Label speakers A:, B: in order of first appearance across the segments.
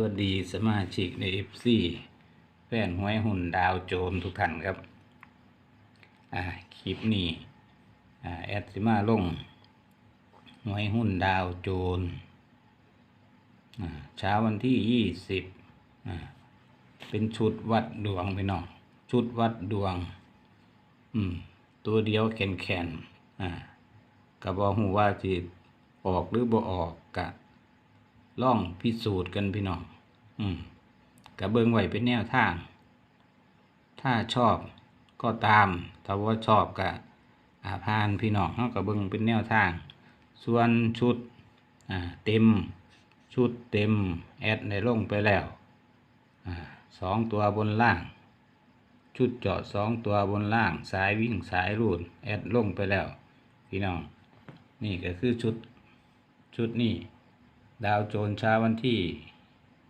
A: วัสดีสมาชิกในเอฟซีแฟนหวยหุ่นดาวโจนทุกท่านครับ อ่าคลิปนี้อ่าแอดสิมาลงหวยหุ่นดาวโจนอ่าเช้าวันที่ยี่สิบอ่าเป็นชุดวัดดวงไปน้องชุดวัดดวง อืม ตัวเดียวแขนแขนๆอ่าก็บอกหูว่าสิออกหรือบ่ออกกะ ล่องพิสูจน์กันพี่น้อง อืมกะเบิ่งไหวเป็นแนวทาง ถ้าชอบก็ตามถ้าว่าชอบกะอาพานพี่น้องเฮาก็เบิ่งเป็นแนวทาง ส่วนชุดอ่าเต็มชุดเต็มแอดได้ลงไปแล้วอ่าสองตัวบนล่าง ชุดเจาะสองตัวบนล่าง สายวิ่งสายรูดแอดลงไปแล้ว พี่น้อง นี่ก็คือชุดชุดนี้ ดาวโจนเช้าวันที่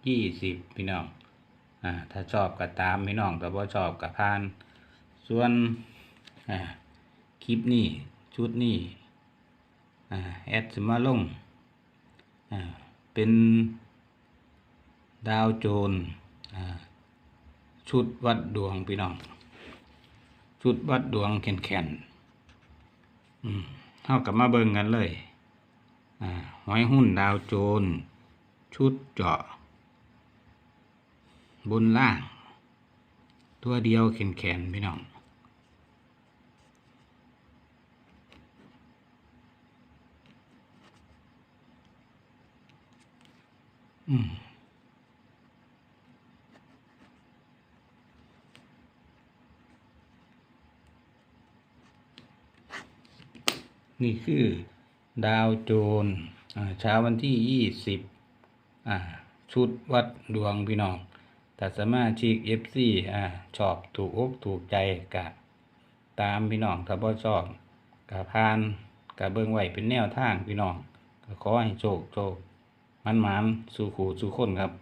A: ยี่สิบพี่น้อง อ่า ถ้าชอบก็ตามพี่น้องแต่ว่าชอบก็ผ่าน ส่วน อ่า คลิปนี้ ชุดนี้ อ่า แอดสมาลง อ่า เป็นดาวโจน อ่า ชุดวัดดวงพี่น้อง ชุดวัดดวงแข็งแข็งๆอืมเท่ากับมาเบิ่งกันเลย อ่าหอยหุ้นดาวโจน ชุดเจาะ บนล่าง ตัวเดียวแข็งแข็งๆพี่น้อง อืมนี่คือ ดาวโจนอ่า เช้าวันที่ยี่สิบอ่าชุดวัดดวงพี่น้องแต่สามารถชีกเอฟซีอ่าชอบถูกอกถูกใจกะตามพี่น้องถ้าบ่ชอบกะพานกะเบิ่งไหวเป็นแนวทางพี่น้องก็ขอให้โชคโชคมันมันสู่ขู่สู่คนครับ